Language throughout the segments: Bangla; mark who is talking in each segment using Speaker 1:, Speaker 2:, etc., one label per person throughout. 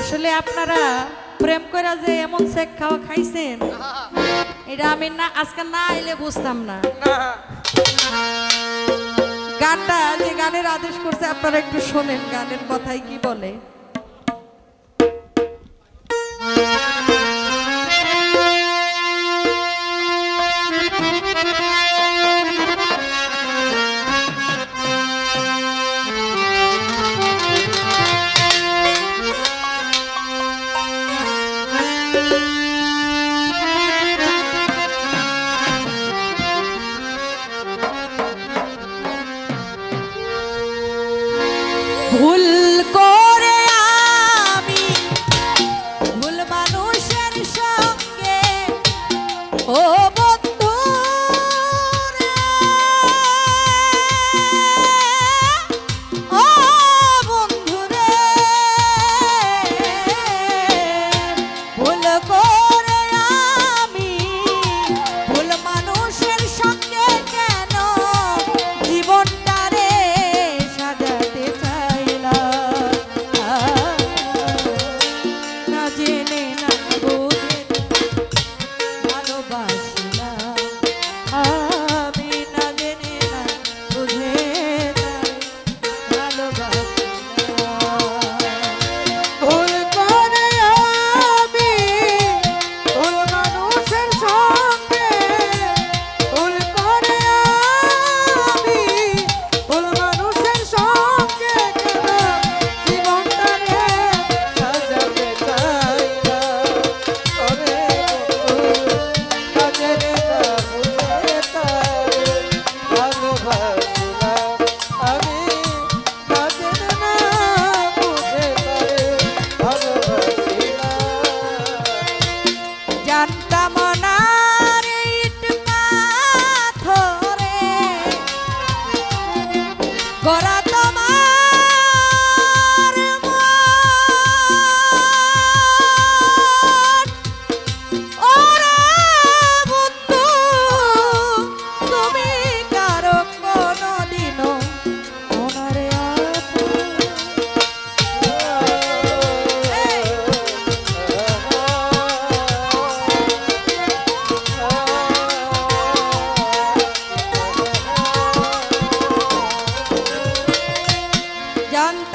Speaker 1: আসলে আপনারা প্রেম করে যে এমন শেখ খাওয়া খাইছেন, এটা আমি না, আজকে না এলে বুঝতাম না। গানটা যে গানের আদেশ করছে, আপনারা একটু শোনেন গানের কথাই কি বলে। ভুল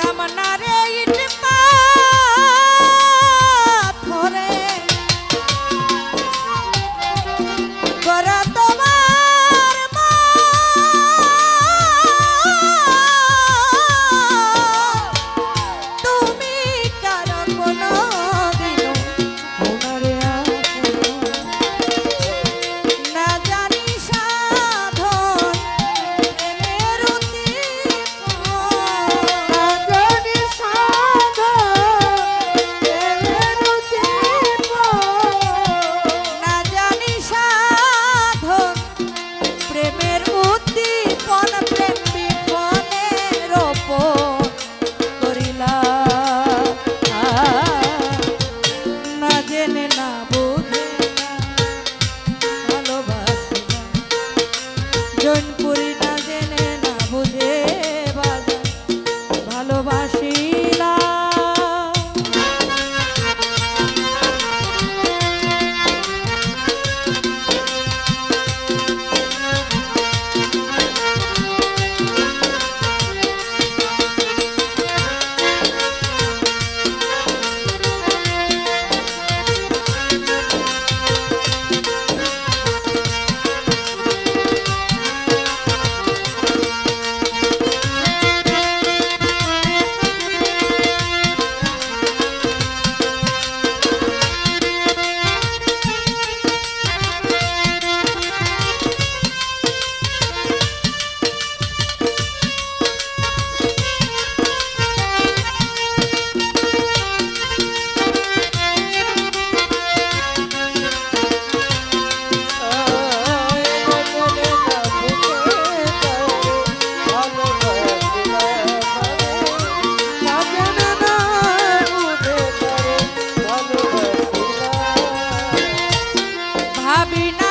Speaker 1: রাম নারে ইট মা happiness.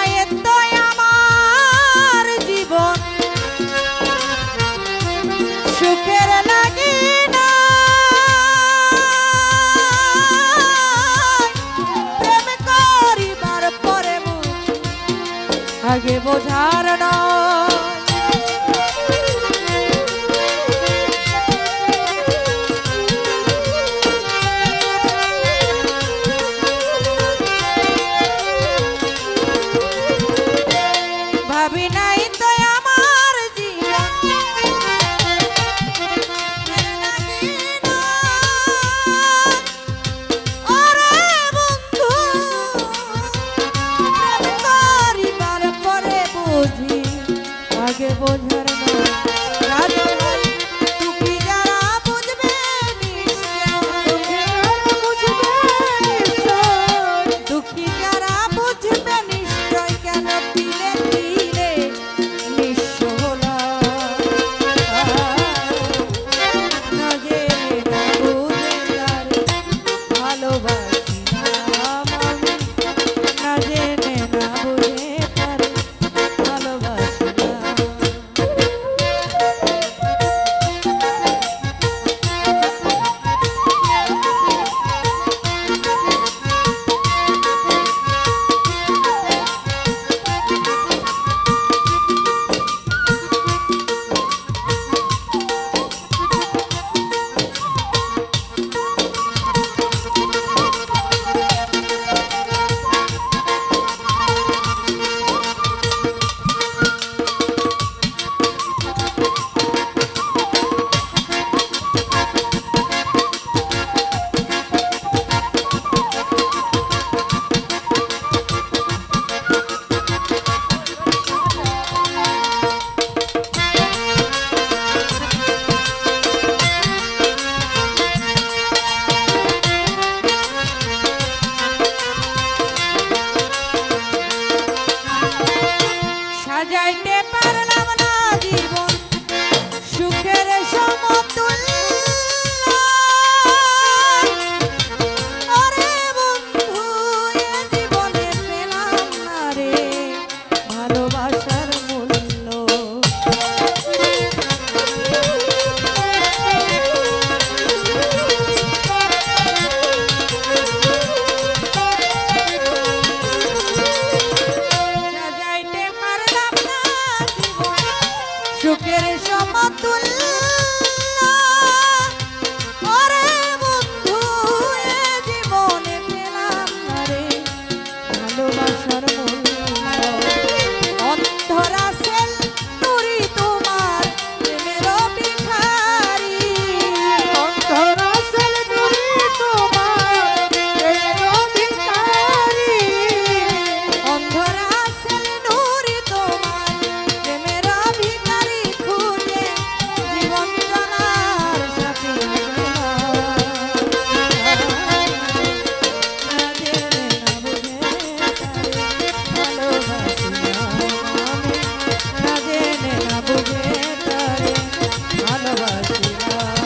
Speaker 1: Hare